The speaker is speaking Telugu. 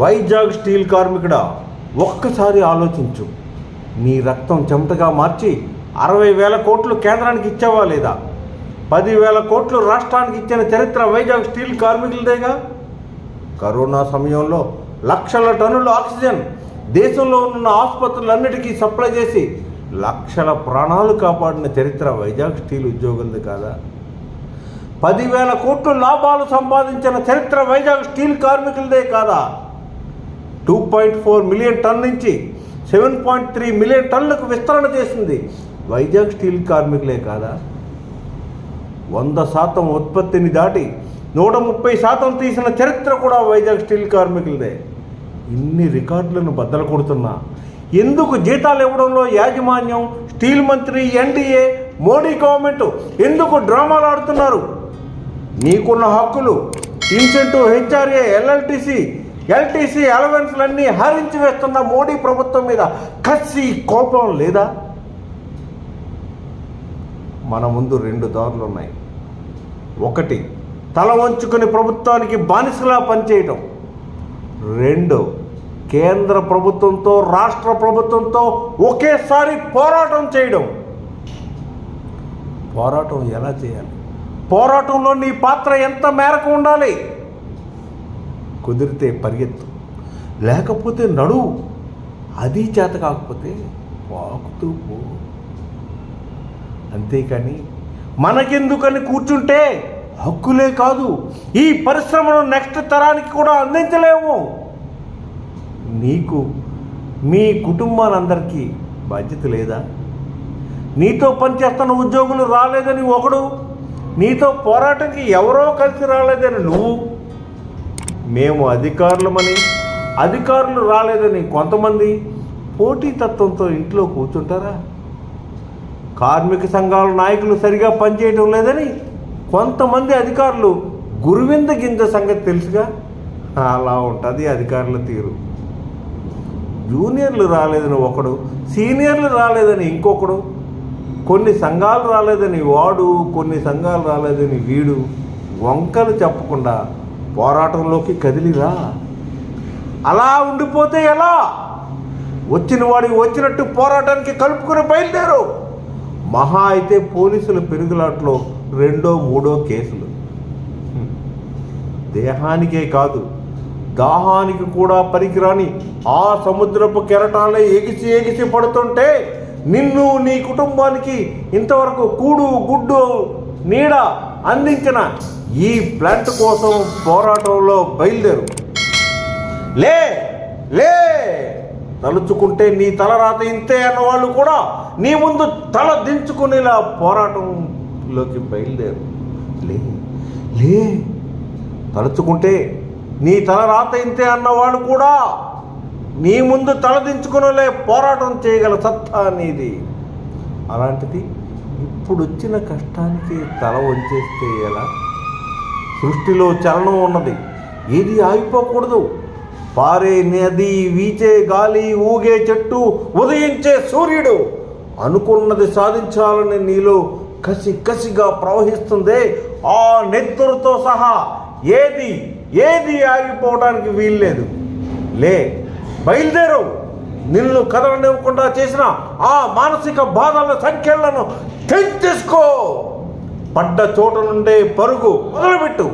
వైజాగ్ స్టీల్ కార్మికుడా ఒక్కసారి ఆలోచించు. నీ రక్తం చెమటగా మార్చి అరవై వేల కోట్లు కేంద్రానికి ఇచ్చావా లేదా? పదివేల కోట్లు రాష్ట్రానికి ఇచ్చిన చరిత్ర వైజాగ్ స్టీల్ కార్మికులదేగా? కరోనా సమయంలో లక్షల టన్నుల ఆక్సిజన్ దేశంలో ఉన్న ఆసుపత్రులన్నిటికీ సప్లై చేసి లక్షల ప్రాణాలు కాపాడిన చరిత్ర వైజాగ్ స్టీల్ ఉద్యోగులది కాదా? పదివేల కోట్లు లాభాలు సంపాదించిన చరిత్ర వైజాగ్ స్టీల్ కార్మికులదే కాదా? Two point four million ton నుంచి సెవెన్ పాయింట్ త్రీ మిలియన్ టన్లకు విస్తరణ చేసింది. వైజాగ్ స్టీల్ కార్మికులే కాదా? వంద శాతం ఉత్పత్తిని దాటి నూట ముప్పై శాతం తీసిన చరిత్ర కూడా వైజాగ్ స్టీల్ కార్మికులదే. ఇన్ని రికార్డులను బద్దలు కొడుతున్నా. ఎందుకు జీతాలు ఇవ్వడంలో యాజమాన్యం స్టీల్ మంత్రి ఎన్డీఏ మోడీ గవర్నమెంట్ ఎందుకు డ్రామాలు ఆడుతున్నారు? నీకున్న హక్కులు ఇన్సెంటివ్ హెచ్ఆర్ఏ ఎల్ఎల్టీసీ ఎల్టీసీ అలవెన్స్లన్నీ హరించి వేస్తున్న మోడీ ప్రభుత్వం మీద కసి కోపం లేదా? మన ముందు రెండు దారులు ఉన్నాయి. ఒకటి తల వంచుకొని ప్రభుత్వానికి బానిసలా పనిచేయటం. రెండు కేంద్ర ప్రభుత్వంతో రాష్ట్ర ప్రభుత్వంతో ఒకేసారి పోరాటం చేయడం. పోరాటం ఎలా చేయాలి? పోరాటంలో నీ పాత్ర ఎంత మేరకు ఉండాలి? కుదిరితే పరిగెత్తు. లేకపోతే నడువు అది చేత కాకపోతే వాకుతూ పో. అంతేకాని మనకెందుకని కూర్చుంటే హక్కులే కాదు. ఈ పరిశ్రమను నెక్స్ట్ తరానికి కూడా అందించలేము. నీకు మీ కుటుంబాలందరికీ బాధ్యత లేదా? నీతో పనిచేస్తున్న ఉద్యోగులు రాలేదని ఒకడు నీతో పోరాటానికి ఎవరో కలిసి రాలేదని నువ్వు? మేము అధికారులమని అధికారులు రాలేదని కొంతమంది పోటీతత్వంతో ఇంట్లో కూర్చుంటారా? కార్మిక సంఘాల నాయకులు సరిగా పనిచేయడం లేదని కొంతమంది అధికారులు గురువింద గింజ సంగతి తెలుసుగా? అలా ఉంటుంది అధికారుల తీరు. జూనియర్లు రాలేదని ఒకడు సీనియర్లు రాలేదని ఇంకొకడు కొన్ని సంఘాలు రాలేదని వాడు కొన్ని సంఘాలు రాలేదని వీడు వంకలు చెప్పకుండా పోరాటంలోకి కదిలిరా. అలా ఉండిపోతే ఎలా? వచ్చిన వాడికి వచ్చినట్టు పోరాటానికి కలుపుకుని బయలుదేరు. మహా అయితే పోలీసుల పెరుగులాట్లో రెండో మూడో కేసులు. దేహానికే కాదు దాహానికి కూడా పనికిరాని ఆ సముద్రపు కెరటాలే ఎగిసి ఎగిసి పడుతుంటే నిన్ను నీ కుటుంబానికి ఇంతవరకు కూడు గుడ్డు నీడ అందించిన ఈ ప్లాంట్ కోసం పోరాటంలో బయలుదేరు. లే లే తలుచుకుంటే నీ తల రాత ఇంతే అన్న వాళ్ళు కూడా నీ ముందు తల దించుకునేలా పోరాటంలోకి బయలుదేరు. లే లే తలుచుకుంటే నీ తల రాత ఇంతే అన్నవాడు కూడా నీ ముందు తలదించుకునేలే పోరాటం చేయగల సత్తా నీది. అలాంటిది ఇప్పుడు వచ్చిన కష్టానికి తల వంచేస్తే ఎలా? సృష్టిలో చలనం ఉన్నది. ఏది ఆగిపోకూడదు. పారే నది వీచే గాలి ఊగే చెట్టు ఉదయించే సూర్యుడు. అనుకున్నది సాధించాలని నీలో కసి కసిగా ప్రవహిస్తుందే ఆ నెత్తురుతో సహా ఏది ఏది ఆగిపోవడానికి వీల్లేదు. లే బయలుదేరు. నిన్ను కదలనివ్వకుండా చేసిన ఆ మానసిక బాధల సంఖ్యలను తెంచేసుకో పడ్డ చోట నుండే పరుగు మొదలుపెట్టు.